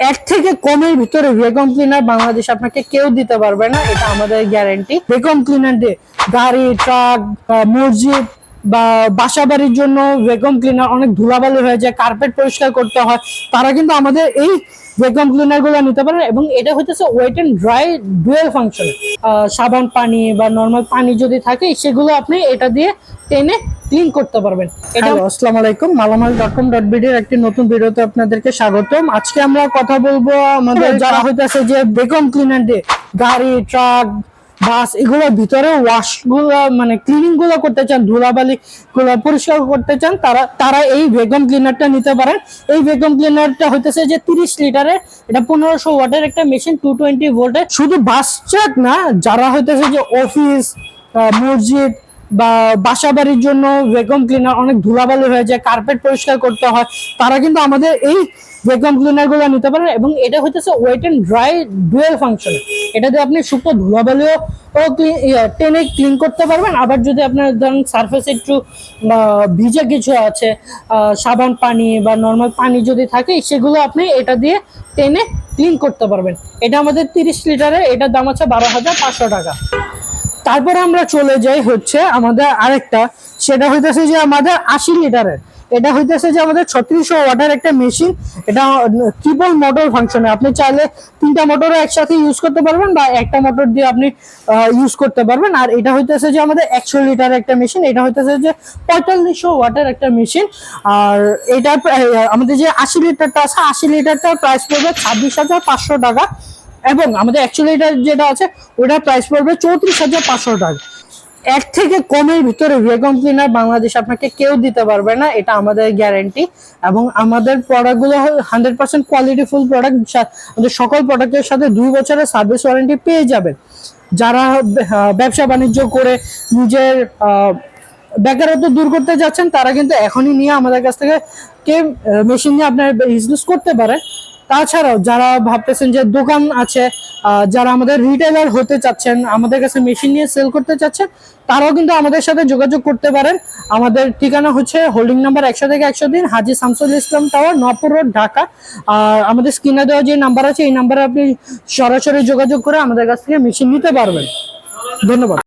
এক থেকে কমের ভিতরে ভেকম ক্লিনার বাংলাদেশ আপনাকে কেউ দিতে পারবে না, এটা আমাদের গ্যারেন্টি ভ্যাকুয়াম ক্লিনার দিয়ে গাড়ি ট্রাক মসজিদ বা বাসা বাড়ির জন্য ভ্যাকুয়াম ক্লিনার অনেক ধুলাবালি হয়ে যায় কার্পেট পরিষ্কার করতে হয় তারা কিন্তু আমাদের এই ভ্যাকুয়াম ক্লিনারগুলো নিতে পারেন এবং এটা হচ্ছে wet and dry dual function সাবান পানি বা নর্মাল পানি যদি থাকে সেগুলো আপনি এটা দিয়ে টেনে ক্লিন করতে পারবেন। এটা আসসালামু আলাইকুম মালামাল ডট কম ডট বিডির একটি নতুন ভিডিওতে আপনাদেরকে স্বাগতম। আজকে আমরা কথা বলব আমাদের যারা হইতেছে যে ভ্যাকুয়াম ক্লিনার দিয়ে গাড়ি ট্রাক বাস এগুলোর ভিতরে ওয়াশগুলো মানে ক্লিনিংগুলো করতে চান, ধুলাবালি গুলো পরিষ্কার করতে চান, তারা তারা এই ভ্যাকুয়াম ক্লিনারটা নিতে পারেন। এই ভ্যাকুয়াম ক্লিনারটা হইতেছে যে তিরিশ লিটারে, এটা পনেরোশো ওয়াটের একটা মেশিন টু টোয়েন্টি ভোল্টের শুধু বাস চাক না, যারা হইতেছে যে অফিস মসজিদ বা বাসা বাড়ির জন্য ভ্যাকুয়াম ক্লিনার অনেক ধুলাবালি হয়ে যায় কার্পেট পরিষ্কার করতে হয় তারা কিন্তু আমাদের এই ভ্যাকুয়াম ক্লিনারগুলো নিতে পারেন এবং এটা হচ্ছে wet and dry dual function এটাতে আপনি শুকনো ধুলাবালিও ইয়ে, টেনে ক্লিন করতে পারবেন। আবার যদি আপনার ধরেন সারফেস একটু ভিজে কিছু আছে সাবান পানি বা নর্মাল পানি যদি থাকে সেগুলো আপনি এটা দিয়ে টেনে ক্লিন করতে পারবেন। এটা আমাদের তিরিশ লিটারে এটার দাম আছে বারো হাজার পাঁচশো টাকা। তারপরে আমরা চলে যাই হচ্ছে আমাদের আরেকটা। সেটা হইতেছে যে আমাদের আশি লিটারের। এটা হইতেছে যে আমাদের ছত্রিশশো ওয়াটার একটা মেশিন। এটা ট্রিপল মোটর ফাংশনে আপনি চাইলে তিনটা মোটরও একসাথে ইউজ করতে পারবেন বা একটা মোটর দিয়ে আপনি ইউজ করতে পারবেন। আর এটা হইতেছে যে আমাদের একশো লিটার একটা মেশিন। এটা হইতেছে যে পঁয়তাল্লিশশো ওয়াটার একটা মেশিন। আর এটা আমাদের যে আশি লিটারটা আছে, আশি লিটারটার প্রাইস পড়বে ছাব্বিশ হাজার পাঁচশো টাকা। এবং আমাদের অ্যাকচুয়ালি এটা যেটা আছে, ওটার প্রাইস পড়বে চৌত্রিশ হাজার পাঁচশো টাকা। এক থেকে কমের ভিতরে ভ্যাকুয়াম ক্লিনার বাংলাদেশ আপনাকে কেউ দিতে পারবে না, এটা আমাদের গ্যারেন্টি এবং আমাদের প্রোডাক্টগুলো hundred percent quality full product আমাদের সকল প্রোডাক্টের সাথে দুই বছরের সার্ভিস ওয়ারেন্টি পেয়ে যাবেন। যারা ব্যবসা বাণিজ্য করে নিজের বেকারত্ব দূর করতে যাচ্ছেন, তারা কিন্তু এখনই নিয়ে আমাদের কাছ থেকে কে মেশিন নিয়ে আপনার বিজনেস করতে পারে তাছাড়াও যারা ভাবতেছেন যে দোকান আছে যারা আমাদের রিটেলার হতে চাচ্ছেন, আমাদের কাছে মেশিন নিয়ে সেল করতে চাচ্ছেন, তারাও কিন্তু আমাদের সাথে যোগাযোগ করতে পারেন। আমাদের ঠিকানা হচ্ছে হোল্ডিং নাম্বার একশো থেকে একশো দিন হাজি শামসুল ইসলাম টাওয়ার নপুর রোড ঢাকা। আর আমাদের স্ক্রিনে দেওয়া যে নাম্বার আছে, এই নাম্বারে আপনি সরাসরি যোগাযোগ করে আমাদের কাছ থেকে মেশিন নিতে পারবেন। ধন্যবাদ।